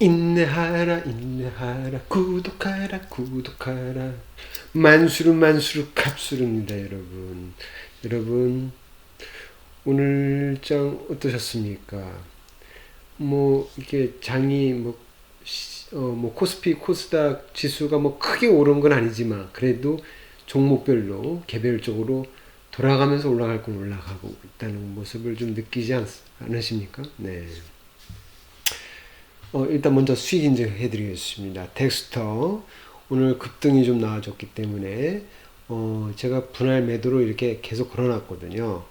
인내하라 인내하라 구독하라 구독하라. 만수르 만수르 갑수르입니다 여러분. 여러분 오늘 장 어떠셨습니까? 뭐 이게 장이 뭐, 어, 뭐 코스피 코스닥 지수가 뭐 크게 오른 건 아니지만 그래도 종목별로 개별적으로 돌아가면서 올라갈 건 올라가고 있다는 모습을 좀 느끼지 않, 않으십니까? 네. 어, 일단 먼저 수익 인증해 드리겠습니다. 덱스터 오늘 급등이 좀 나와줬기 때문에 어, 제가 분할 매도로 이렇게 계속 걸어놨거든요.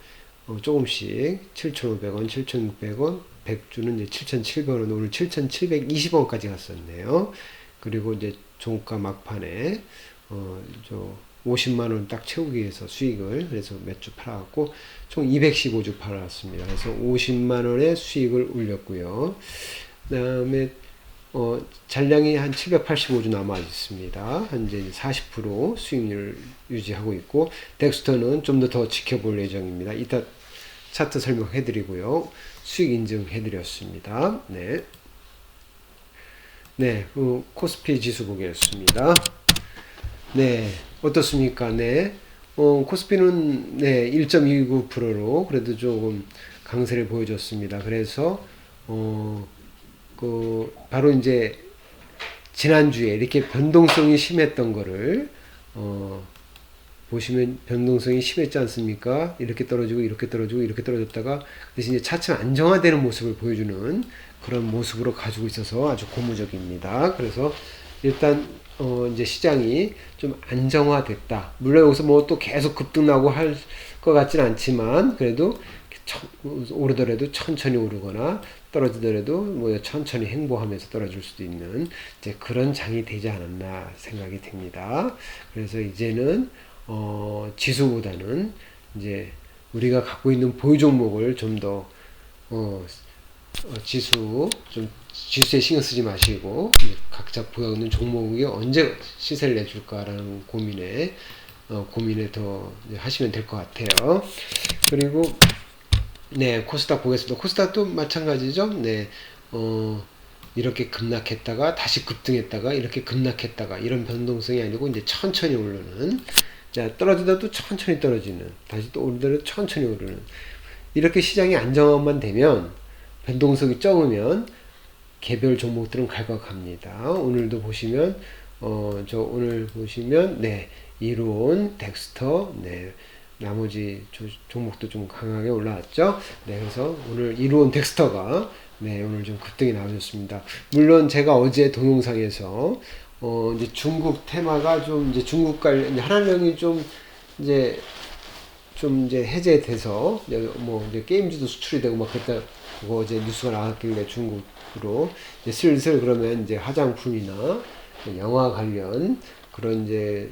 어, 조금씩 7,500원, 7,600원, 100주는 이제 7,700원, 오늘 7,720원까지 갔었네요. 그리고 이제 종가 막판에 어, 저 50만 원 딱 채우기 위해서 수익을 그래서 몇 주 팔아갖고 총 215주 팔았습니다. 그래서 50만 원의 수익을 올렸고요. 그다음에 어, 잔량이 한 785주 남아 있습니다. 현재 40% 수익률 유지하고 있고 덱스터는 좀 더 더 지켜볼 예정입니다. 이따 차트 설명해 드리고요. 수익 인증해 드렸습니다. 네. 네, 그 코스피 지수 보겠습니다. 네, 어떻습니까? 네. 어, 코스피는 네, 1.29%로 그래도 조금 강세를 보여줬습니다. 그래서 어, 그 바로 이제 지난주에 이렇게 변동성이 심했던 거를 어 보시면 변동성이 심했지 않습니까? 이렇게 떨어지고 이렇게 떨어지고 이렇게 떨어졌다가 대신 이제 차츰 안정화되는 모습을 보여주는 그런 모습으로 가지고 있어서 아주 고무적입니다. 그래서 일단 어 이제 시장이 좀 안정화됐다. 물론 여기서 뭐 또 계속 급등나고 할 것 같지는 않지만 그래도 오르더라도 천천히 오르거나 떨어지더라도 뭐 천천히 행보하면서 떨어질 수도 있는 이제 그런 장이 되지 않았나 생각이 됩니다. 그래서 이제는 어 지수보다는 이제 우리가 갖고 있는 보유 종목을 좀더 어, 어, 지수 좀 지수에 신경 쓰지 마시고 각자 보유 있는 종목이 언제 시세를 내줄까라는 고민에 어, 고민에 더 하시면 될 것 같아요. 그리고 네, 코스닥 보겠습니다. 코스닥도 마찬가지죠. 네, 어, 이렇게 급락했다가 다시 급등했다가 이렇게 급락했다가 이런 변동성이 아니고 이제 천천히 오르는 자 떨어지다도 천천히 떨어지는 다시 또 오르더라도 천천히 오르는 이렇게 시장이 안정화만 되면 변동성이 적으면 개별 종목들은 갈각합니다. 오늘도 보시면 어 저 오늘 보시면 네 이론 덱스터 네 나머지 조, 종목도 좀 강하게 올라왔죠. 네, 그래서 오늘 이루온 덱스터가 네, 오늘 좀 급등이 나와줬습니다. 물론 제가 어제 동영상에서 어, 이제 중국 테마가 좀 이제 중국 관련 하나령이 좀 이제 좀 이제 해제돼서 뭐 이제 게임즈도 수출이 되고 막 그때 그거 어제 뉴스가 나왔길래 중국으로 이제 슬슬 그러면 이제 화장품이나 영화 관련 그런 이제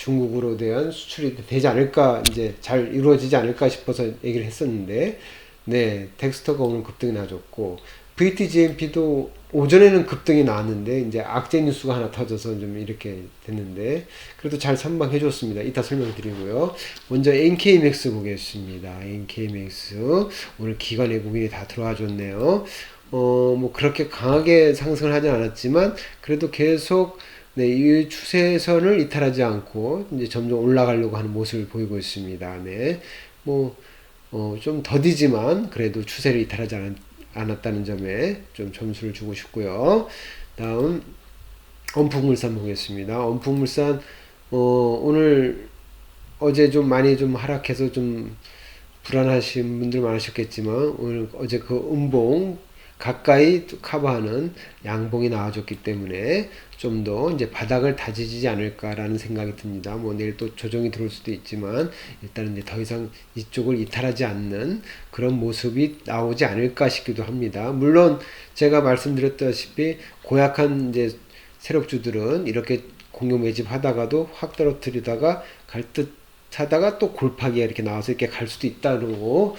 중국으로 대한 수출이 되지 않을까 이제 잘 이루어지지 않을까 싶어서 얘기를 했었는데 네 덱스터가 오늘 급등이 나줬고 VTGMP도 오전에는 급등이 나왔는데 이제 악재 뉴스가 하나 터져서 좀 이렇게 됐는데 그래도 잘 선방해 줬습니다. 이따 설명드리고요. 먼저 NKMX 보겠습니다. NKMX 오늘 기관 외국인이 다 들어와 줬네요. 어 뭐 그렇게 강하게 상승을 하지 않았지만 그래도 계속 네, 이 추세선을 이탈하지 않고 이제 점점 올라가려고 하는 모습을 보이고 있습니다. 네, 뭐, 어, 좀 더디지만 그래도 추세를 이탈하지 않, 않았다는 점에 좀 점수를 주고 싶고요. 다음, 엄풍물산 보겠습니다. 엄풍물산, 어, 오늘 어제 좀 많이 좀 하락해서 좀 불안하신 분들 많으셨겠지만 오늘 어제 그 음봉 가까이 커버하는 양봉이 나와줬기 때문에 좀 더 이제 바닥을 다지지 않을까라는 생각이 듭니다. 뭐 내일 또 조정이 들어올 수도 있지만 일단은 이제 더 이상 이쪽을 이탈하지 않는 그런 모습이 나오지 않을까 싶기도 합니다. 물론 제가 말씀드렸다시피 고약한 이제 세력주들은 이렇게 공룡 매집하다가도 확 떨어뜨리다가 갈 듯 하다가 또 골파기가 이렇게 나와서 이렇게 갈 수도 있다고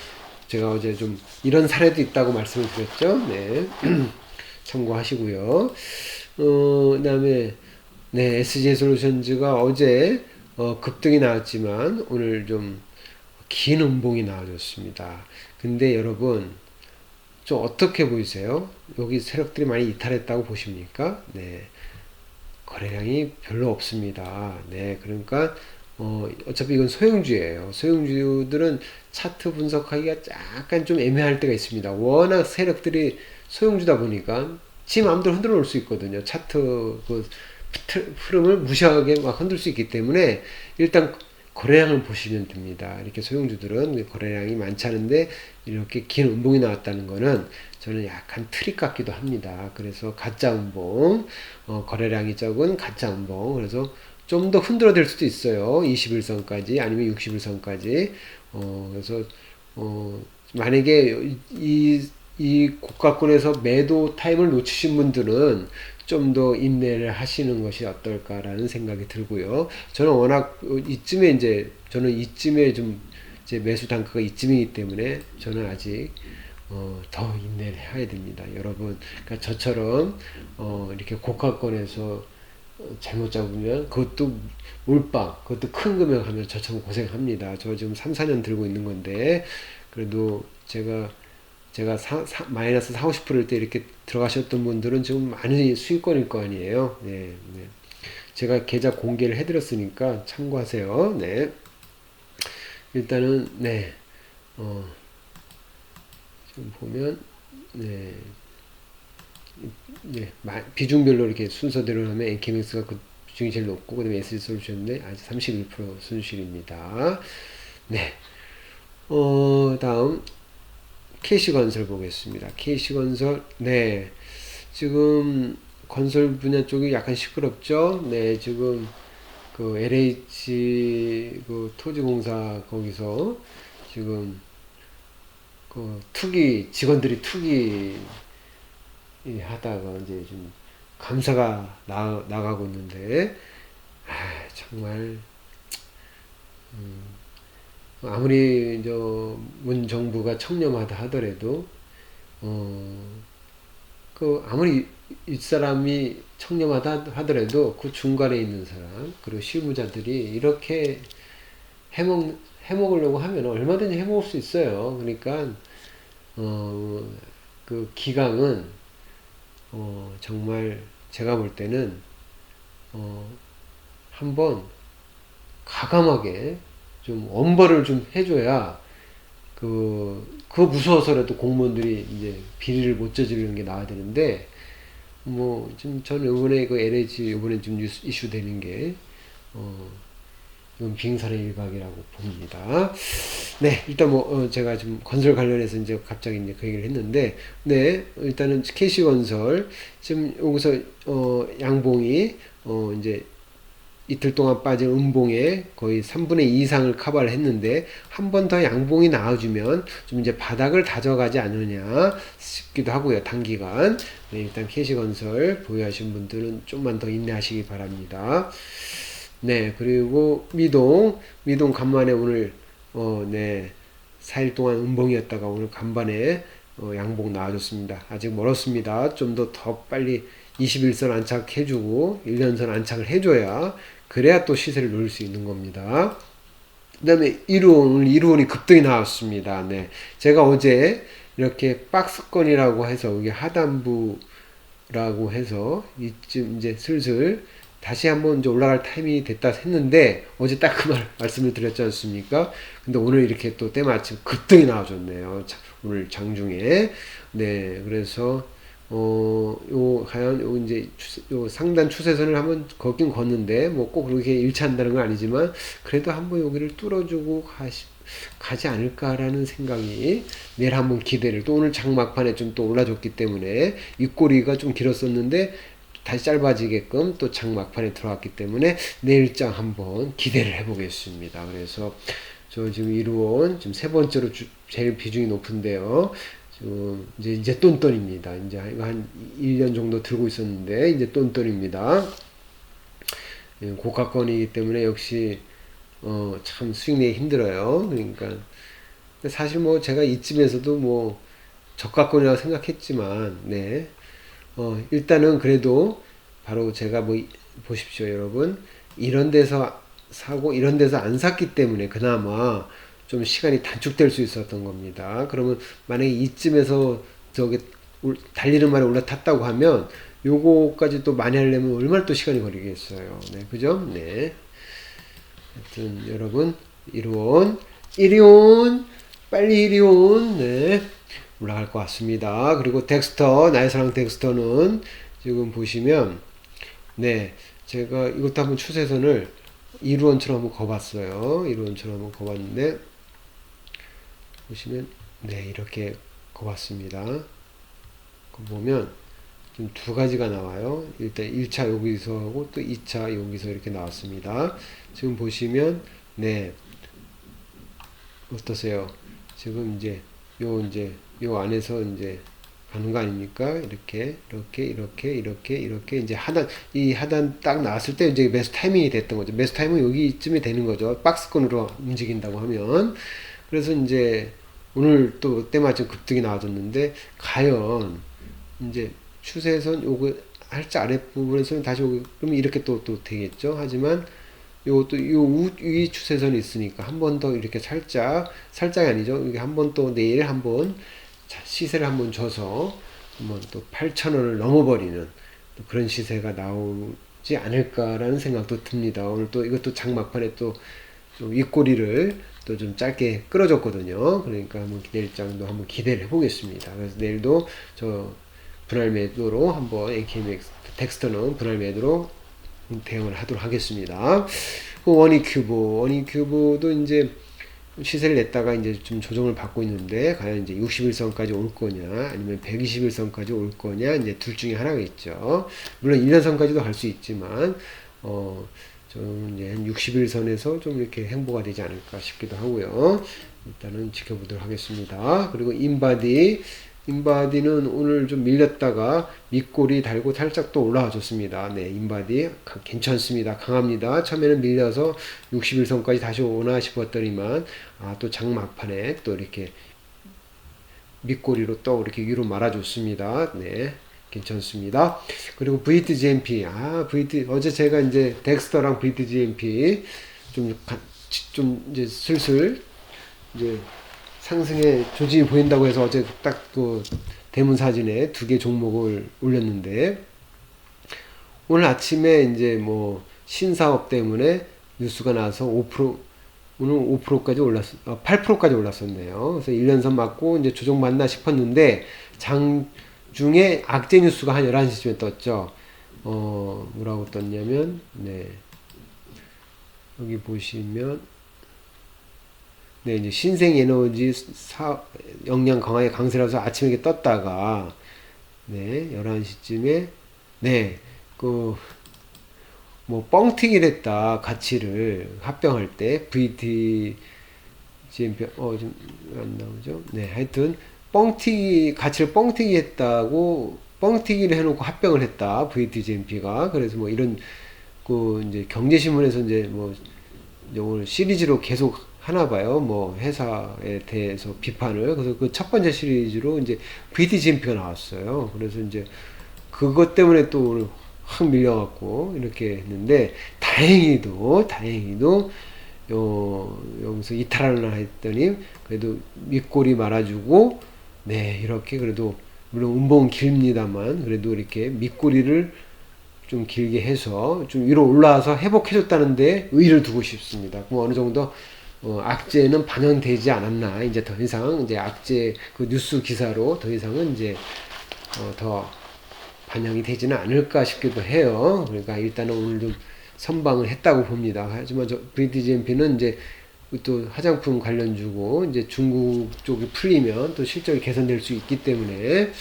제가 어제 좀 이런 사례도 있다고 말씀을 드렸죠. 네. 참고하시고요. 어, 그 다음에, 네, SJ 솔루션즈가 어제, 어, 급등이 나왔지만, 오늘 좀 긴 음봉이 나와줬습니다. 근데 여러분, 좀 어떻게 보이세요? 여기 세력들이 많이 이탈했다고 보십니까? 네. 거래량이 별로 없습니다. 네. 그러니까 어, 어차피 이건 소형주예요. 소형주들은 차트 분석하기가 약간 좀 애매할 때가 있습니다. 워낙 세력들이 소형주다 보니까 지 마음대로 흔들어 놓을 수 있거든요. 차트 그 틀- 흐름을 무시하게 막 흔들 수 있기 때문에 일단 거래량을 보시면 됩니다. 이렇게 소형주들은 거래량이 많지 않은데 이렇게 긴 음봉이 나왔다는 거는 저는 약간 트릭 같기도 합니다. 그래서 가짜 음봉, 어, 거래량이 적은 가짜 음봉. 그래서 좀 더 흔들어 댈 수도 있어요. 21선까지 아니면 61선까지. 어, 그래서 어, 만약에 이, 이 고가권에서 매도 타임을 놓치신 분들은 좀 더 인내를 하시는 것이 어떨까라는 생각이 들고요. 저는 워낙 이쯤에 이제 저는 이쯤에 좀 이제 매수 단가가 이쯤이기 때문에 저는 아직 어, 더 인내를 해야 됩니다. 여러분, 그러니까 저처럼 어, 이렇게 고가권에서 어, 잘못 잡으면 그것도 몰빵, 그것도 큰 금액 하면 저처럼 고생합니다. 저 지금 3, 4년 들고 있는 건데 그래도 제가 제가 사, 사, 마이너스 4, 50%일 때 이렇게 들어가셨던 분들은 지금 많이 수익권일 거 아니에요. 네, 네. 제가 계좌 공개를 해드렸으니까 참고하세요. 네. 일단은 네, 어, 지금 보면 네, 네, 마- 비중별로 이렇게 순서대로 하면 엔케믹스가 그 비중이 제일 높고 그다음에 SG 솔루션인데 아직 31% 순실입니다. 네, 어 다음 KC건설 보겠습니다. KC건설, 네. 지금 건설 분야 쪽이 약간 시끄럽죠? 네, 지금 그 LH 그 토지공사 거기서 지금 그 투기, 직원들이 투기 하다가 이제 좀 감사가 나, 나가고 있는데, 아, 정말, 음, 아무리 저 문 정부가 청렴하다 하더라도 어 그 아무리 이 사람이 청렴하다 하더라도 그 중간에 있는 사람 그리고 실무자들이 이렇게 해먹 해먹으려고 하면 얼마든지 해먹을 수 있어요. 그러니까 어 그 기강은 어 정말 제가 볼 때는 어 한번 가감하게 좀 엄벌을 좀 해줘야 그, 그거 무서워서라도 공무원들이 이제 비리를 못 저지르는 게 나와야 되는데, 뭐, 지금 전 이번에 그 LH 이번에 좀 뉴스 이슈 되는 게, 어, 이건 빙산의 일각이라고 봅니다. 네, 일단 뭐, 어, 제가 지금 건설 관련해서 이제 갑자기 이제 그 얘기를 했는데, 네, 일단은 KC건설, 지금 여기서, 어, 양봉이, 어, 이제 이틀 동안 빠진 음봉에 거의 3분의 2 이상을 커버를 했는데 한 번 더 양봉이 나와주면 좀 이제 바닥을 다져가지 않느냐 싶기도 하고요 단기간 네, 일단 캐시 건설 보유하신 분들은 좀만 더 인내하시기 바랍니다 네 그리고 미동 미동 간만에 오늘 어 네 4일 동안 음봉이었다가 오늘 간만에 어, 양봉 나와줬습니다 아직 멀었습니다 좀 더 더 빨리 21선 안착해주고 1년선 안착을 해줘야 그래야 또 시세를 놓을 수 있는 겁니다. 그 다음에 이루온, 오늘 이루온이 급등이 나왔습니다. 네. 제가 어제 이렇게 박스권이라고 해서 여기 하단부라고 해서 이쯤 이제 슬슬 다시 한번 이제 올라갈 타이밍이 됐다 했는데 어제 딱 그 말 말씀을 드렸지 않습니까? 근데 오늘 이렇게 또 때마침 급등이 나와줬네요. 자, 오늘 장중에. 네. 그래서 어, 요, 과연, 요, 이제, 추세, 요 상단 추세선을 한번 걷긴 걷는데, 뭐 꼭 그렇게 일치한다는 건 아니지만, 그래도 한번 여기를 뚫어주고 가시, 가지 않을까라는 생각이 내일 한번 기대를, 또 오늘 장막판에 좀 또 올라줬기 때문에, 이 꼬리가 좀 길었었는데, 다시 짧아지게끔 또 장막판에 들어왔기 때문에, 내일장 한번 기대를 해보겠습니다. 그래서, 저 지금 이루온, 지금 세 번째로 주, 제일 비중이 높은데요. 어, 이제 이제 똔똔입니다. 이제 한 1년 정도 들고 있었는데 이제 똔똔입니다. 예, 고가권이기 때문에 역시 어, 참 수익 내기 힘들어요. 그러니까 사실 뭐 제가 이쯤에서도 뭐 저가권이라고 생각했지만 네. 어, 일단은 그래도 바로 제가 뭐 이- 보십시오, 여러분. 이런 데서 사고 이런 데서 안 샀기 때문에 그나마 좀 시간이 단축될 수 있었던 겁니다. 그러면 만약에 이쯤에서 저기 올- 달리는 말에 올라탔다고 하면 요거까지 또 많이 하려면 얼마나 또 시간이 걸리겠어요. 네, 그죠? 네. 하여튼 여러분 이리온 이리온 빨리 이리온 네 올라갈 것 같습니다. 그리고 덱스터 나의 사랑 덱스터는 지금 보시면 네 제가 이것도 한번 추세선을 이루원처럼 한번 거봤어요. 이루원처럼 한번 거봤는데 보시면 네 이렇게 거봤습니다. 그 보면 좀 두 가지가 나와요. 일단 1차 여기서 하고 또 2차 여기서 이렇게 나왔습니다. 지금 보시면 네 어떠세요? 지금 이제 요 이제 요 안에서 이제 가는 거 아닙니까? 이렇게 이렇게 이렇게 이렇게 이렇게 이제 하단 이 하단 딱 나왔을 때 이제 매수 타이밍이 됐던 거죠. 매수 타이밍 여기쯤에 되는 거죠. 박스권으로 움직인다고 하면 그래서 이제 오늘 또 때마침 급등이 나와줬는데 과연 이제 추세선 요거 살짝 아랫부분에서는 다시 오고 그러면 이렇게 또 또 되겠죠. 하지만 요또 요위 추세선이 있으니까 한 번 더 이렇게 살짝 살짝이 아니죠. 이게 한 번 또 내일 한 번 시세를 한번 줘서 한번 또 8,000원을 넘어버리는 또 그런 시세가 나오지 않을까라는 생각도 듭니다. 오늘 또 이것도 장막판에 또 좀 윗꼬리를 또 좀 짧게 끌어줬거든요. 그러니까 한번 내일장도 한번 기대를 해보겠습니다. 그래서 내일도 저 분할 매도로 한번 AKMX 텍스터는 분할 매도로 대응을 하도록 하겠습니다. 그 원이 큐브, 원이 큐브도 이제 시세를 냈다가 이제 좀 조정을 받고 있는데 과연 이제 61선까지 올 거냐 아니면 121선까지 올 거냐 이제 둘 중에 하나겠죠. 물론 1년선까지도 갈 수 있지만 어 좀 이제 한 61선에서 좀 이렇게 행보가 되지 않을까 싶기도 하고요. 일단은 지켜보도록 하겠습니다. 그리고 인바디 인바디는 오늘 좀 밀렸다가 밑골이 달고 살짝 또 올라와 줬습니다. 네, 인바디 가- 괜찮습니다. 강합니다. 처음에는 밀려서 61선까지 다시 오나 싶었더니만 아, 또 장막판에 또 이렇게 밑꼬리로 또 이렇게 위로 말아줬습니다. 네. 괜찮습니다. 그리고 VTGMP. 아, VT, 어제 제가 이제 덱스터랑 VTGMP 좀, 가- 좀 이제 슬슬 이제 상승의 조짐이 보인다고 해서 어제 딱그 대문 사진에 두 개 종목을 올렸는데 오늘 아침에 이제 뭐 신사업 때문에 뉴스가 나서 5% 오늘 5%까지 올랐 어, 8%까지 올랐었네요. 그래서 1년선 맞고 이제 조정 맞나 싶었는데 장중에 악재 뉴스가 한 11시쯤에 떴죠. 어, 뭐라고 떴냐면 네. 여기 보시면 네, 이제 신생 에너지 사, 역량 강화에 강세라서 아침에 이렇게 떴다가, 네, 11시쯤에, 네, 그, 뭐, 뻥튀기를 했다, 가치를 합병할 때, VT, GMP, 어, 좀, 안 나오죠? 네, 하여튼, 뻥튀기, 가치를 뻥튀기 했다고, 뻥튀기를 해놓고 합병을 했다, VT, GMP가. 그래서 뭐 이런, 그, 이제 경제신문에서 이제 뭐, 오늘 시리즈로 계속 하나 봐요. 뭐 회사에 대해서 비판을. 그래서 그 첫 번째 시리즈로 이제 VTGMP가 나왔어요. 그래서 이제 그것 때문에 또 오늘 확 밀려갖고 이렇게 했는데 다행히도 다행히도 요 여기서 이탈하나 했더니 그래도 밑골이 말아주고 네 이렇게 그래도 물론 운봉은 길입니다만 그래도 이렇게 밑꼬리를 좀 길게 해서 좀 위로 올라와서 회복해줬다는데 의의를 두고 싶습니다. 그럼 어느 정도 어, 악재는 반영되지 않았나 이제 더 이상 이제 악재 그 뉴스 기사로 더 이상은 이제 어, 더 반영이 되지는 않을까 싶기도 해요. 그러니까 일단은 오늘 좀 선방을 했다고 봅니다. 하지만 저 VTGMP는 이제 또 화장품 관련주고 이제 중국 쪽이 풀리면 또 실적이 개선될 수 있기 때문에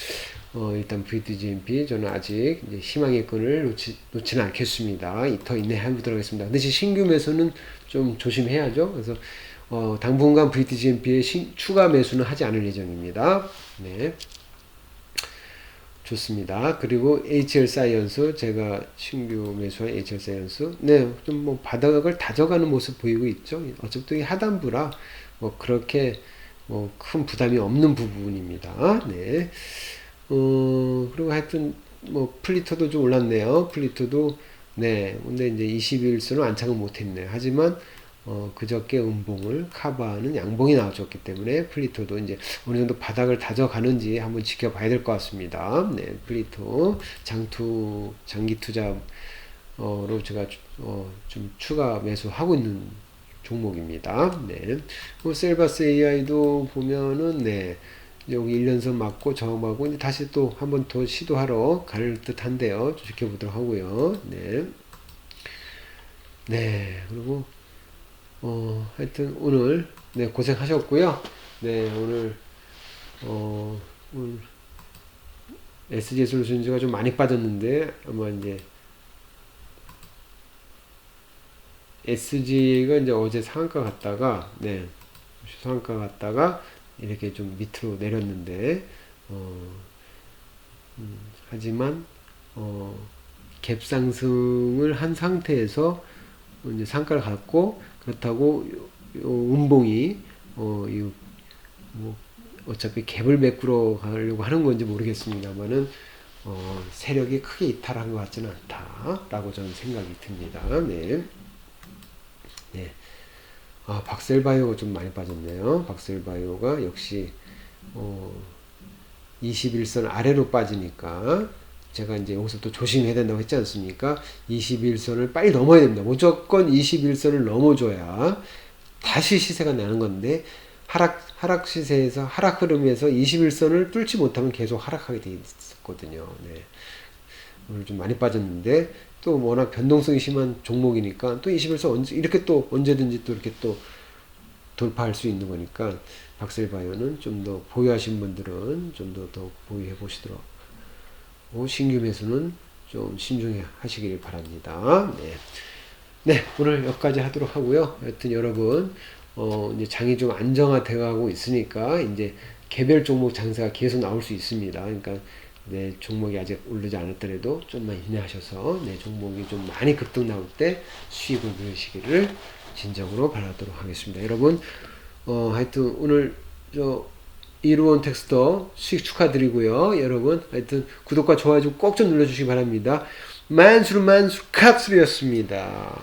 어, 일단 VTGMP 저는 아직 희망의 끈을 놓치, 놓지는 않겠습니다. 이- 더 인내해 보도록 하겠습니다. 근데 신규 매수는 좀 조심해야죠. 그래서 어, 당분간 VTGMP의 신, 추가 매수는 하지 않을 예정입니다. 네. 좋습니다. 그리고 HL 사이언스 제가 신규 매수한 HL 사이언스 네, 좀 뭐 바닥을 다져가는 모습 보이고 있죠. 어차피 하단부라 뭐 그렇게 뭐 큰 부담이 없는 부분입니다. 네. 어, 그리고 하여튼 뭐 플리터도 좀 올랐네요. 플리터도 네. 근데 이제 21선을 안착은 못 했네요. 하지만 어, 그저께 음봉을 커버하는 양봉이 나와줬기 때문에 플리토도 이제 어느 정도 바닥을 다져가는지 한번 지켜봐야 될 것 같습니다. 네, 플리토 장투 장기 투자로 제가 어, 좀 추가 매수하고 있는 종목입니다. 네, 뭐 셀바스 AI도 보면은 네. 여기 1년선 맞고 저음하고 이제 다시 또 한 번 더 시도하러 갈 듯한데요. 좀 지켜보도록 하고요. 네. 네. 그리고 어, 하여튼 오늘 네, 고생하셨고요. 네, 오늘 어, 오늘 SG 솔루션즈가 좀 많이 빠졌는데 아마 이제 SG가 이제 어제 상한가 갔다가 네, 상한가 갔다가 이렇게 좀 밑으로 내렸는데 어, 음, 하지만 어, 갭 상승을 한 상태에서 이제 상가를 갖고 그렇다고 요, 요 음봉이 어, 이, 뭐 어차피 갭을 메꾸러 가려고 하는 건지 모르겠습니다만은 어, 세력이 크게 이탈한 것 같지는 않다라고 저는 생각이 듭니다. 네. 네. 아, 박셀바이오가 좀 많이 빠졌네요. 박셀바이오가 역시 어, 21선 아래로 빠지니까 제가 이제 여기서 또 조심해야 된다고 했지 않습니까? 21선을 빨리 넘어야 됩니다. 무조건 21선을 넘어줘야 다시 시세가 나는 건데 하락 하락 시세에서 하락 흐름에서 21선을 뚫지 못하면 계속 하락하게 돼 있었거든요. 네. 오늘 좀 많이 빠졌는데 또 워낙 변동성이 심한 종목이니까 또 21선 언제 이렇게 또 언제든지 또 이렇게 또 돌파할 수 있는 거니까 박셀바이오는 좀 더 보유하신 분들은 좀 더 더 보유해 보시도록 어, 신규 매수는 좀 신중해 하시길 바랍니다. 네. 네, 오늘 여기까지 하도록 하고요. 하여튼 여러분, 어, 이제 장이 좀 안정화되어 가고 있으니까, 이제 개별 종목 장세가 계속 나올 수 있습니다. 그러니까, 네, 종목이 아직 오르지 않았더라도 좀만 인내하셔서, 네, 종목이 좀 많이 급등 나올 때 수익을 누리시기를 진정으로 바라도록 하겠습니다. 여러분, 어, 하여튼 오늘 저 이루원 텍스터 수익 축하드리고요. 여러분, 하여튼 구독과 좋아요 좀 꼭 좀 눌러주시기 바랍니다. 만수르 만수 캅스리였습니다.